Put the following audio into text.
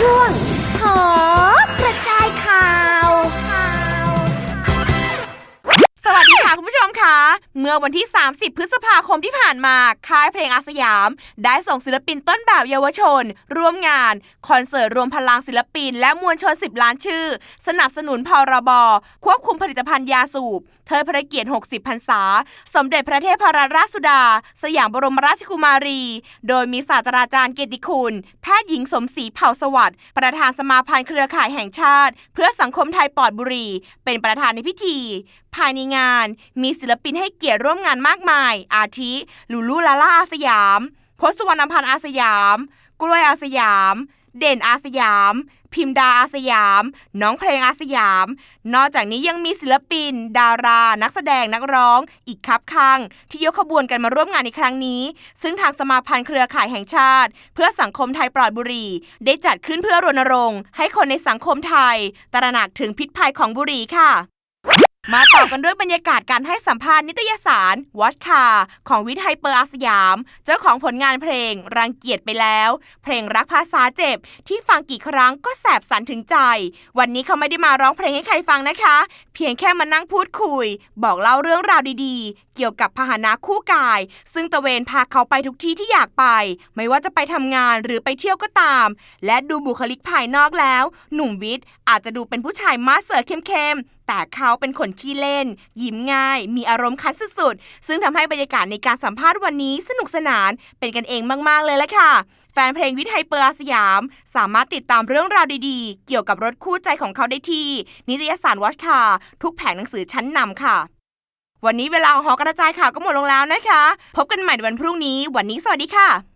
ช่ เมื่อวันที่ 30 พฤษภาคมที่ผ่านมา ค่ายเพลงอาสยาม ได้ส่งศิลปินต้นแบบเยาวชน ร่วมงาน คอนเสิร์ตรวมพลังศิลปิน และมวลชน 10 ล้านชื่อ สนับสนุนพรบ ควบคุมผลิตภัณฑ์ยาสูบ เทิดพระเกียรติ 60 พรรษา สมเด็จพระเทพรัตนราชสุดา สยามบรมราชกุมารี โดยมีศาสตราจารย์เกียรติคุณ แพทย์หญิงสมศรีเผ่าสวัสดิ์ ประธานสมาพันธ์เครือข่ายแห่งชาติ เพื่อสังคมไทยปลอดบุหรี่ เป็นประธานในพิธี ภายในงาน มีศิลปินให้เกียรติร่วมงานมากมาย อาทิลูลูลาล่าอาสยาม พศสวรรณพันธ์อาสยาม กล้วยอาสยาม เด่นอาสยาม พิมดาอาสยาม น้องเพลงอาสยาม นอกจากนี้ยังมีศิลปิน ดารา นักแสดงนักร้อง อีกครับข้างที่ยกขบวนกันมาร่วมงานในครั้งนี้ ซึ่งทางสมาพันธ์เครือข่ายแห่งชาติ เพื่อสังคมไทยปลอดบุหรี่ ได้จัดขึ้นเพื่อรณรงค์ให้คนในสังคมไทย ตระหนักถึงพิษภัยของบุหรี่ค่ะ มาต่อกันด้วยบรรยากาศการให้สัมภาษณ์นิตยสารวอชคาของวิทย์ไฮเปอร์อาสยาม เจ้าของผลงานเพลง รังเกียจไปแล้ว เพลงรักภาษาเจ็บ ที่ฟังกี่ครั้งก็แสบสันถึงใจ วันนี้เขาไม่ได้มาร้องเพลงให้ใครฟังนะคะ เพียงแค่มานั่งพูดคุย บอกเล่าเรื่องราวดีๆ เกี่ยวกับพาหนะคู่กาย ซึ่งตะเวนพาเขาไปทุกที่ที่อยากไป ไม่ว่าจะไปทำงานหรือไปเที่ยวก็ตาม และดูบุคลิกภายนอกแล้ว หนุ่มวิทย์อาจจะดูเป็นผู้ชายมาสเซอร์เข้มๆ แต่เขาเป็นคนขี้เล่น ยิ้มง่าย มีอารมณ์คันสุดๆ ซึ่งทำให้บรรยากาศในการสัมภาษณ์วันนี้สนุกสนานเป็นกันเองมากๆเลยละค่ะ แฟนเพลงวิทย์ไฮเปอร์อาสยาม สามารถติดตามเรื่องราวดีๆ เกี่ยวกับรถคู่ใจของเขาได้ที่ นิตยสารวอชคาทุกแผงหนังสือชั้นนำค่ะ วันนี้เวลาของหอกระจายข่าวก็หมดลงแล้วนะคะ พบกันใหม่ในวันพรุ่งนี้ วันนี้สวัสดีค่ะ